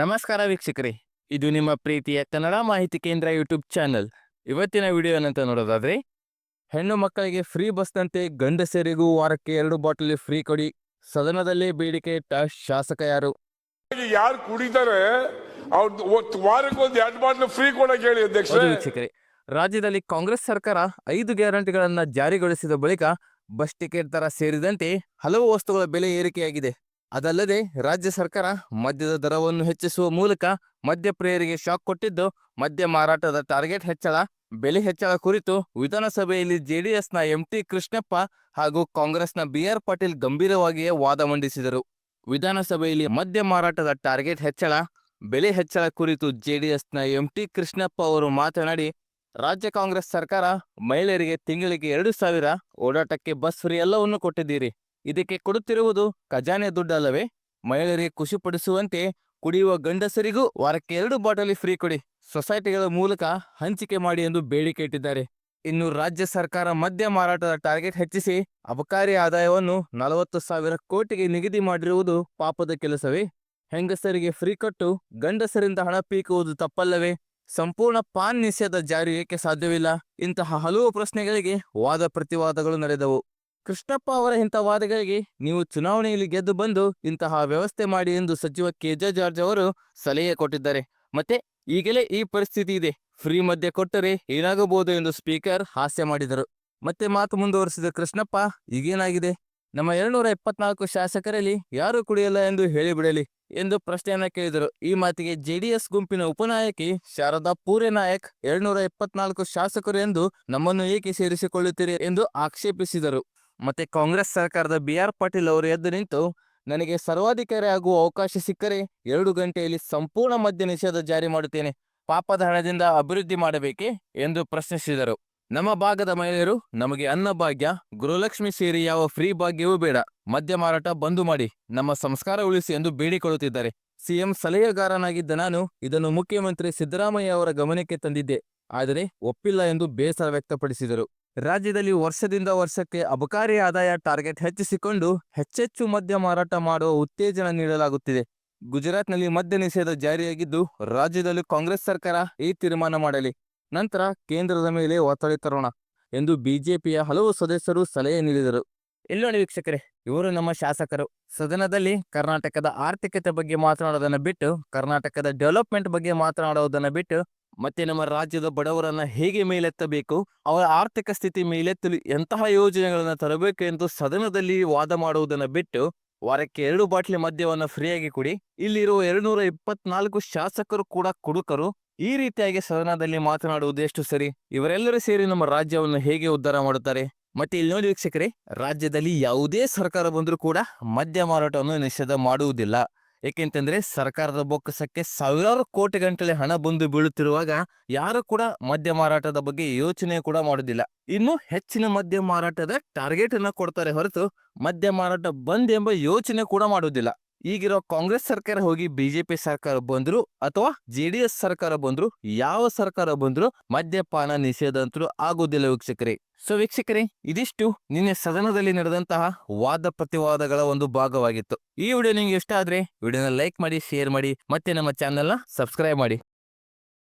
ನಮಸ್ಕಾರ ವೀಕ್ಷಕರೇ. ಇದು ನಿಮ್ಮ ಪ್ರೀತಿಯ ಕನ್ನಡ ಮಾಹಿತಿ ಕೇಂದ್ರ ಯೂಟ್ಯೂಬ್ ಚಾನಲ್. ಇವತ್ತಿನ ವಿಡಿಯೋ ಏನಂತ ನೋಡೋದಾದ್ರೆ ಹೆಣ್ಣು ಮಕ್ಕಳಿಗೆ ಫ್ರೀ ಬಸ್ನಂತೆ ಗಂಡಸರಿಗೂ ವಾರಕ್ಕೆ ಎರಡು ಬಾಟಲಿ ಫ್ರೀ ಕೊಡಿ. ಸದನದಲ್ಲಿ ಬೇಡಿಕೆ ಇಟ್ಟ ಶಾಸಕ ಯಾರು? ಯಾರು ಕುಡಿತಾರೆ ವೀಕ್ಷಕರಿ ಎರಡು ಬಾಟ್ಲು ಫ್ರೀ ಕೊಡಕ್ಕೆ ಹೇಳಿ ವೀಕ್ಷಕರೇ. ರಾಜ್ಯದಲ್ಲಿ ಕಾಂಗ್ರೆಸ್ ಸರ್ಕಾರ ಐದು ಗ್ಯಾರಂಟಿಗಳನ್ನ ಜಾರಿಗೊಳಿಸಿದ ಬಳಿಕ ಬಸ್ ಟಿಕೆಟ್ ದರ ಸೇರಿದಂತೆ ಹಲವು ವಸ್ತುಗಳ ಬೆಲೆ ಏರಿಕೆಯಾಗಿದೆ. ಅದಲ್ಲದೆ ರಾಜ್ಯ ಸರ್ಕಾರ ಮದ್ಯದ ದರವನ್ನು ಹೆಚ್ಚಿಸುವ ಮೂಲಕ ಮದ್ಯಪ್ರಿಯರಿಗೆ ಶಾಕ್ ಕೊಟ್ಟಿದ್ದು, ಮದ್ಯ ಮಾರಾಟದ ಟಾರ್ಗೆಟ್ ಹೆಚ್ಚಳ, ಬೆಲೆ ಹೆಚ್ಚಳ ಕುರಿತು ವಿಧಾನಸಭೆಯಲ್ಲಿ ಜೆಡಿಎಸ್ನ ಎಂಟಿ ಕೃಷ್ಣಪ್ಪ ಹಾಗೂ ಕಾಂಗ್ರೆಸ್ನ ಬಿಆರ್ ಪಾಟೀಲ್ ಗಂಭೀರವಾಗಿಯೇ ವಾದ ಮಂಡಿಸಿದರು. ವಿಧಾನಸಭೆಯಲ್ಲಿ ಮದ್ಯ ಮಾರಾಟದ ಟಾರ್ಗೆಟ್ ಹೆಚ್ಚಳ, ಬೆಲೆ ಹೆಚ್ಚಳ ಕುರಿತು ಜೆಡಿಎಸ್ನ ಎಂಟಿ ಕೃಷ್ಣಪ್ಪ ಅವರು ಮಾತನಾಡಿ, ರಾಜ್ಯ ಕಾಂಗ್ರೆಸ್ ಸರ್ಕಾರ ಮಹಿಳೆಯರಿಗೆ ತಿಂಗಳಿಗೆ ಎರಡು ಸಾವಿರ, ಓಡಾಟಕ್ಕೆ ಬಸ್ ಫ್ರೀ ಎಲ್ಲವನ್ನು ಕೊಟ್ಟಿದ್ದೀರಿ. ಇದಕ್ಕೆ ಕೊಡುತ್ತಿರುವುದು ಖಜಾನೆ ದುಡ್ಡಲ್ಲವೇ? ಮಹಿಳೆಯರಿಗೆ ಖುಷಿಪಡಿಸುವಂತೆ ಕುಡಿಯುವ ಗಂಡಸರಿಗೂ ವಾರಕ್ಕೆ ಎರಡು ಬಾಟಲಿ ಫ್ರೀ ಕೊಡಿ. ಸೊಸೈಟಿಗಳ ಮೂಲಕ ಹಂಚಿಕೆ ಮಾಡಿ ಎಂದು ಬೇಡಿಕೆ ಇಟ್ಟಿದ್ದಾರೆ. ಇನ್ನು ರಾಜ್ಯ ಸರ್ಕಾರ ಮದ್ಯ ಮಾರಾಟದ ಟಾರ್ಗೆಟ್ ಹೆಚ್ಚಿಸಿ ಅಬಕಾರಿ ಆದಾಯವನ್ನು ನಲವತ್ತು ಸಾವಿರ ಕೋಟಿಗೆ ನಿಗದಿ ಮಾಡಿರುವುದು ಪಾಪದ ಕೆಲಸವೇ? ಹೆಂಗಸರಿಗೆ ಫ್ರೀ ಕೊಟ್ಟು ಗಂಡಸರಿಂದ ಹಣ ಪೀಕುವುದು ತಪ್ಪಲ್ಲವೇ? ಸಂಪೂರ್ಣ ಪಾನ್ ನಿಷೇಧ ಜಾರಿ ಸಾಧ್ಯವಿಲ್ಲ? ಇಂತಹ ಹಲವು ಪ್ರಶ್ನೆಗಳಿಗೆ ವಾದ ಪ್ರತಿವಾದಗಳು ನಡೆದವು. ಕೃಷ್ಣಪ್ಪ ಅವರ ಇಂಥ ವಾದಗಳಿಗೆ ನೀವು ಚುನಾವಣೆಯಲ್ಲಿ ಗೆದ್ದು ಬಂದು ಇಂತಹ ವ್ಯವಸ್ಥೆ ಮಾಡಿ ಎಂದು ಸಚಿವ ಕೆ. ಜೆ. ಜಾರ್ಜ್ ಅವರು ಸಲಹೆ ಕೊಟ್ಟಿದ್ದಾರೆ. ಮತ್ತೆ ಈಗಲೇ ಈ ಪರಿಸ್ಥಿತಿ ಇದೆ. ಫ್ರೀ ಮಧ್ಯೆ ಕೊಟ್ಟರೆ ಏನಾಗಬಹುದು ಎಂದು ಸ್ಪೀಕರ್ ಹಾಸ್ಯ ಮಾಡಿದರು. ಮತ್ತೆ ಮಾತು ಮುಂದುವರಿಸಿದ ಕೃಷ್ಣಪ್ಪ, ಈಗೇನಾಗಿದೆ? ನಮ್ಮ ಎರಡ್ನೂರ ಇಪ್ಪತ್ನಾಲ್ಕು ಶಾಸಕರಲ್ಲಿ ಯಾರು ಕುಡಿಯಲ್ಲ ಎಂದು ಹೇಳಿಬಿಡಲಿ ಎಂದು ಪ್ರಶ್ನೆಯನ್ನ ಕೇಳಿದರು. ಈ ಮಾತಿಗೆ ಜೆಡಿಎಸ್ ಗುಂಪಿನ ಉಪನಾಯಕಿ ಶಾರದಾ ಪೂರೆ ನಾಯಕ್, ಎರಡ್ನೂರ ಇಪ್ಪತ್ನಾಲ್ಕು ಶಾಸಕರು ಎಂದು ನಮ್ಮನ್ನು ಏಕೆ ಸೇರಿಸಿಕೊಳ್ಳುತ್ತೀರಿ? ಎಂದು ಆಕ್ಷೇಪಿಸಿದರು. ಮತ್ತೆ ಕಾಂಗ್ರೆಸ್ ಸರ್ಕಾರದ ಬಿ ಆರ್ ಪಾಟೀಲ್ ಅವರು ಎದ್ದು ನಿಂತು, ನನಗೆ ಸರ್ವಾಧಿಕಾರಿ ಆಗುವ ಅವಕಾಶ ಸಿಕ್ಕರೆ ಎರಡು ಗಂಟೆಯಲ್ಲಿ ಸಂಪೂರ್ಣ ಮದ್ಯ ನಿಷೇಧ ಜಾರಿ ಮಾಡುತ್ತೇನೆ. ಪಾಪದ ಹಣದಿಂದ ಅಭಿವೃದ್ಧಿ ಮಾಡಬೇಕೆ? ಎಂದು ಪ್ರಶ್ನಿಸಿದರು. ನಮ್ಮ ಭಾಗದ ಮಹಿಳೆಯರು ನಮಗೆ ಅನ್ನಭಾಗ್ಯ ಗೃಹಲಕ್ಷ್ಮಿ ಸೇರಿ ಯಾವ ಫ್ರೀ ಭಾಗ್ಯವೂ ಬೇಡ. ಮದ್ಯ ಮಾರಾಟ ಬಂದು ಮಾಡಿ. ನಮ್ಮ ಸಂಸ್ಕಾರ ಉಳಿಸಿ ಎಂದು ಬೇಡಿಕೊಳ್ಳುತ್ತಿದ್ದಾರೆ. ಸಿಎಂ ಸಲಹೆಗಾರನಾಗಿದ್ದ ನಾನು ಇದನ್ನು ಮುಖ್ಯಮಂತ್ರಿ ಸಿದ್ದರಾಮಯ್ಯ ಅವರ ಗಮನಕ್ಕೆ ತಂದಿದ್ದೆ. ಆದರೆ ಒಪ್ಪಿಲ್ಲ ಎಂದು ಬೇಸರ ವ್ಯಕ್ತಪಡಿಸಿದರು. ರಾಜ್ಯದಲ್ಲಿ ವರ್ಷದಿಂದ ವರ್ಷಕ್ಕೆ ಅಬಕಾರಿ ಆದಾಯ ಟಾರ್ಗೆಟ್ ಹೆಚ್ಚಿಸಿಕೊಂಡು ಹೆಚ್ಚೆಚ್ಚು ಮದ್ಯ ಮಾರಾಟ ಮಾಡುವ ಉತ್ತೇಜನ ನೀಡಲಾಗುತ್ತಿದೆ. ಗುಜರಾತ್ನಲ್ಲಿ ಮದ್ಯ ನಿಷೇಧ ಜಾರಿಯಾಗಿದ್ದು, ರಾಜ್ಯದಲ್ಲಿ ಕಾಂಗ್ರೆಸ್ ಸರ್ಕಾರ ಈ ತೀರ್ಮಾನ ಮಾಡಲಿ. ನಂತರ ಕೇಂದ್ರದ ಮೇಲೆ ಒತ್ತಡ ತರೋಣ ಎಂದು ಬಿಜೆಪಿಯ ಹಲವು ಸದಸ್ಯರು ಸಲಹೆ ನೀಡಿದರು. ಇಲ್ಲೋಡಿ ವೀಕ್ಷಕರೇ, ಇವರು ನಮ್ಮ ಶಾಸಕರು. ಸದನದಲ್ಲಿ ಕರ್ನಾಟಕದ ಆರ್ಥಿಕತೆ ಬಗ್ಗೆ ಮಾತನಾಡೋದನ್ನ ಬಿಟ್ಟು, ಕರ್ನಾಟಕದ ಡೆವಲಪ್ಮೆಂಟ್ ಬಗ್ಗೆ ಮಾತನಾಡೋದನ್ನ ಬಿಟ್ಟು ಮತ್ತೆ ನಮ್ಮ ರಾಜ್ಯದ ಬಡವರನ್ನ ಹೇಗೆ ಮೇಲೆತ್ತಬೇಕು, ಅವರ ಆರ್ಥಿಕ ಸ್ಥಿತಿ ಮೇಲೆತ್ತಲು ಎಂತಹ ಯೋಜನೆಗಳನ್ನು ತರಬೇಕು ಎಂದು ಸದನದಲ್ಲಿ ವಾದ ಮಾಡುವುದನ್ನು ಬಿಟ್ಟು ವಾರಕ್ಕೆ ಎರಡು ಬಾಟ್ಲಿ ಮದ್ಯವನ್ನು ಫ್ರೀಯಾಗಿ ಕುಡಿ. ಇಲ್ಲಿರುವ ಎರಡುನೂರ ಇಪ್ಪತ್ನಾಲ್ಕು ಶಾಸಕರು ಕೂಡ ಕುಡುಕರು. ಈ ರೀತಿಯಾಗಿ ಸದನದಲ್ಲಿ ಮಾತನಾಡುವುದು ಎಷ್ಟು ಸರಿ? ಇವರೆಲ್ಲರೂ ಸೇರಿ ನಮ್ಮ ರಾಜ್ಯವನ್ನು ಹೇಗೆ ಉದ್ಧಾರ ಮಾಡುತ್ತಾರೆ? ಮತ್ತೆ ಇಲ್ಲಿ ನೋಡಿ ವೀಕ್ಷಕರೇ, ರಾಜ್ಯದಲ್ಲಿ ಯಾವುದೇ ಸರ್ಕಾರ ಬಂದರೂ ಕೂಡ ಮದ್ಯ ಮಾರಾಟವನ್ನು ನಿಷೇಧ ಮಾಡುವುದಿಲ್ಲ. ಏಕೆಂತಂದ್ರೆ ಸರ್ಕಾರದ ಬೊಕ್ಕಸಕ್ಕೆ ಸಾವಿರಾರು ಕೋಟಿ ಗಂಟಲೆ ಹಣ ಬಂದು ಬೀಳುತ್ತಿರುವಾಗ ಯಾರು ಕೂಡ ಮದ್ಯ ಮಾರಾಟದ ಬಗ್ಗೆ ಯೋಚನೆ ಕೂಡ ಮಾಡುದಿಲ್ಲ. ಇನ್ನು ಹೆಚ್ಚಿನ ಮದ್ಯ ಮಾರಾಟದ ಟಾರ್ಗೆಟ್ ಅನ್ನ ಕೊಡ್ತಾರೆ ಹೊರತು ಮದ್ಯ ಮಾರಾಟ ಬಂದ್ ಎಂಬ ಯೋಚನೆ ಕೂಡ ಮಾಡುವುದಿಲ್ಲ ಈಗಿರೋ ಕಾಂಗ್ರೆಸ್ ಸರ್ಕಾರ ಹೋಗಿ ಬಿಜೆಪಿ ಸರ್ಕಾರ ಬಂದ್ರು ಅಥವಾ ಜೆಡಿಎಸ್ ಸರ್ಕಾರ ಬಂದ್ರು, ಯಾವ ಸರ್ಕಾರ ಬಂದ್ರು ಮದ್ಯಪಾನ ನಿಷೇಧ ಅಂತೂ ಆಗುವುದಿಲ್ಲ ವೀಕ್ಷಕರೇ. ಸೊ ವೀಕ್ಷಕರೇ, ಇದಿಷ್ಟು ನಿನ್ನೆ ಸದನದಲ್ಲಿ ನಡೆದಂತಹ ವಾದ ಪ್ರತಿವಾದಗಳ ಒಂದು ಭಾಗವಾಗಿತ್ತು. ಈ ವಿಡಿಯೋ ನಿಮ್ಗೆ ಇಷ್ಟ ಆದ್ರೆ ವಿಡಿಯೋನ ಲೈಕ್ ಮಾಡಿ, ಶೇರ್ ಮಾಡಿ ಮತ್ತೆ ನಮ್ಮ ಚಾನೆಲ್ನ ಸಬ್ಸ್ಕ್ರೈಬ್ ಮಾಡಿ.